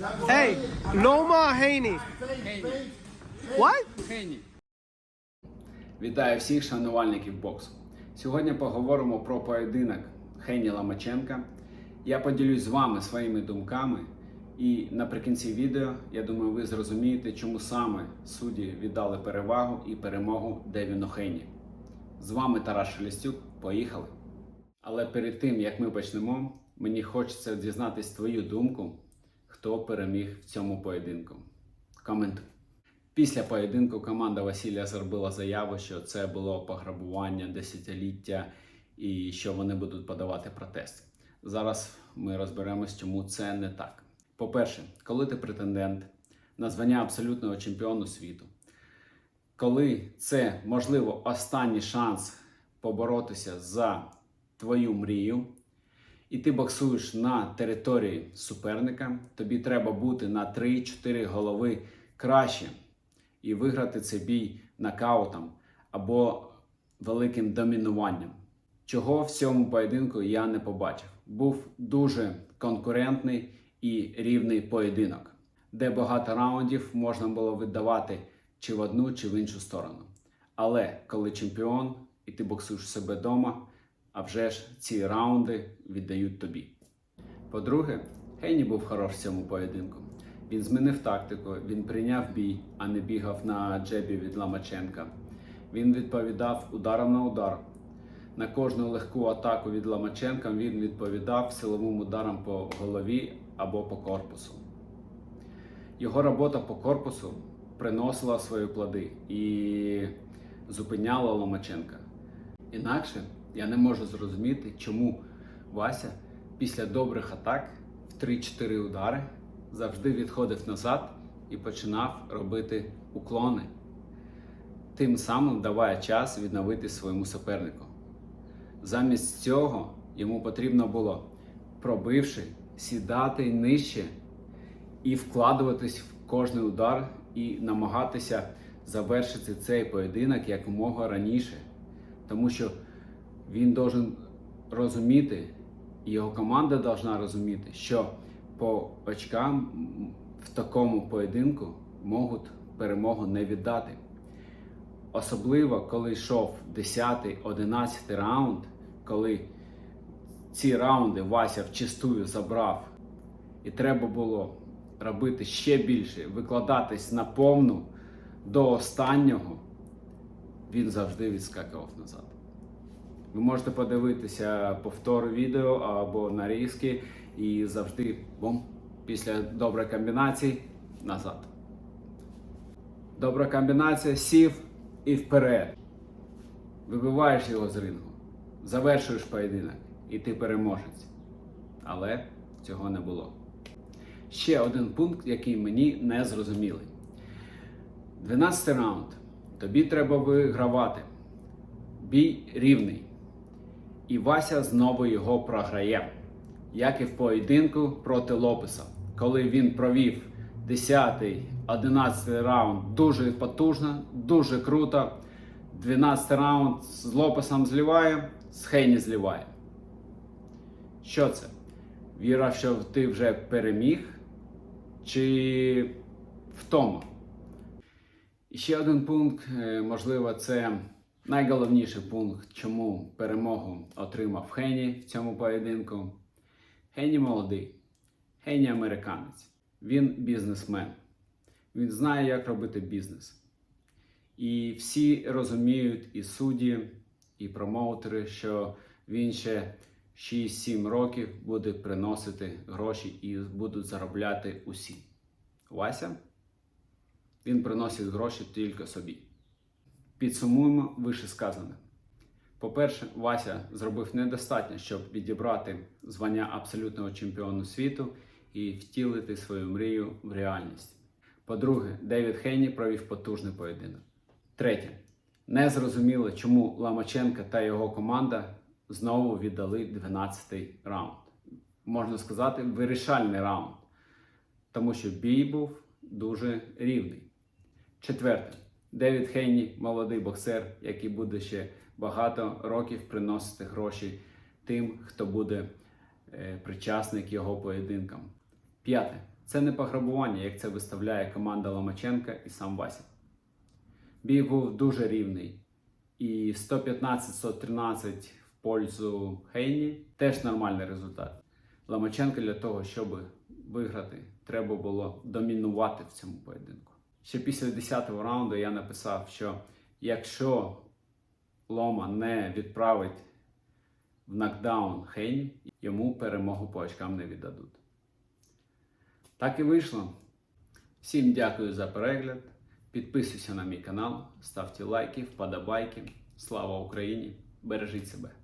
Hey, Loma Haney. What? Вітаю всіх шанувальників боксу. Сьогодні поговоримо про поєдинок Хені Ламаченка. Я поділюсь з вами своїми думками, і наприкінці відео я думаю, ви зрозумієте, чому саме судді віддали перевагу і перемогу Девіну Хені. З вами Тарас Шелестюк. Поїхали! Але перед тим як ми почнемо, мені хочеться дізнатись твою думку, хто переміг в цьому поєдинку. Коментуй. Після поєдинку команда Василія зробила заяву, що це було пограбування десятиліття і що вони будуть подавати протест. Зараз ми розберемось, чому це не так. По-перше, коли ти претендент на звання абсолютного чемпіону світу, коли це можливо останній шанс поборотися за твою мрію, і ти боксуєш на території суперника, тобі треба бути на 3-4 голови краще і виграти цей бій нокаутом або великим домінуванням. Чого в цьому поєдинку я не побачив. Був дуже конкурентний і рівний поєдинок, де багато раундів можна було віддавати чи в одну, чи в іншу сторону. Але коли чемпіон і ти боксуєш себе вдома, а вже ж ці раунди віддають тобі. По-друге, Хейні був хорош в цьому поєдинку. Він змінив тактику, він прийняв бій, а не бігав на джебі від Ламаченка. Він відповідав ударом на удар. На кожну легку атаку від Ламаченка він відповідав силовим ударом по голові або по корпусу. Його робота по корпусу приносила свої плоди і зупиняла Ломаченка. Інакше я не можу зрозуміти, чому Вася після добрих атак в 3-4 удари завжди відходив назад і починав робити уклони, тим самим даває час відновити своєму супернику. Замість цього йому потрібно було, пробивши, сідати нижче і вкладуватись в кожний удар і намагатися завершити цей поєдинок якомога раніше. Тому що він должен розуміти, його команда должна розуміти, що по очкам в такому поєдинку можуть перемогу не віддати. Особливо, коли йшов 10-11 раунд, коли ці раунди Вася вчистую забрав, і треба було робити ще більше, викладатись на повну до останнього, він завжди відскакував назад. Ви можете подивитися повтор відео або нарізки і завжди бум, після доброї комбінації назад. Добра комбінація сів і вперед. Вибиваєш його з рингу, завершуєш поєдинок і ти переможець. Але цього не було. Ще один пункт, який мені не зрозумілий. 12 раунд. Тобі треба вигравати. Бій рівний. І Вася знову його програє. Як і в поєдинку проти Лопеса, коли він провів 10-11 раунд дуже потужно, дуже круто. 12 раунд з Лопесом зливає, з Хейні зливає. Що це? Віра, що ти вже переміг? Чи втома? І ще один пункт, е, можливо, це найголовніший пункт, чому перемогу отримав Хені в цьому поєдинку. Хені молодий, Хені американець. Він бізнесмен. Він знає, як робити бізнес. І всі розуміють, і судді, і промоутери, що він ще 6-7 років буде приносити гроші і будуть заробляти усі. Вася, він приносить гроші тільки собі. Підсумуємо вище сказане. По-перше, Вася зробив недостатньо, щоб відібрати звання абсолютного чемпіону світу і втілити свою мрію в реальність. По-друге, Девід Хейні провів потужний поєдинок. Третє, не зрозуміло, чому Ламаченка та його команда знову віддали 12-й раунд. Можна сказати, вирішальний раунд, тому що бій був дуже рівний. Четверте, Девід Хейні молодий боксер, який буде ще багато років приносити гроші тим, хто буде е, причасний його поєдинкам. П'яте Це не пограбування, як це виставляє команда Ломаченка і сам Вася. Бій був дуже рівний. І 115-113 в пользу Хейні теж нормальний результат. Ломаченко для того, щоб виграти, треба було домінувати в цьому поєдинку. Ще після 10-го раунду я написав, що якщо Лома не відправить в нокдаун Хейні, йому перемогу по очкам не віддадуть. Так і вийшло. Всім дякую за перегляд. Підписуйся на мій канал, ставте лайки, вподобайки. Слава Україні! Бережіть себе!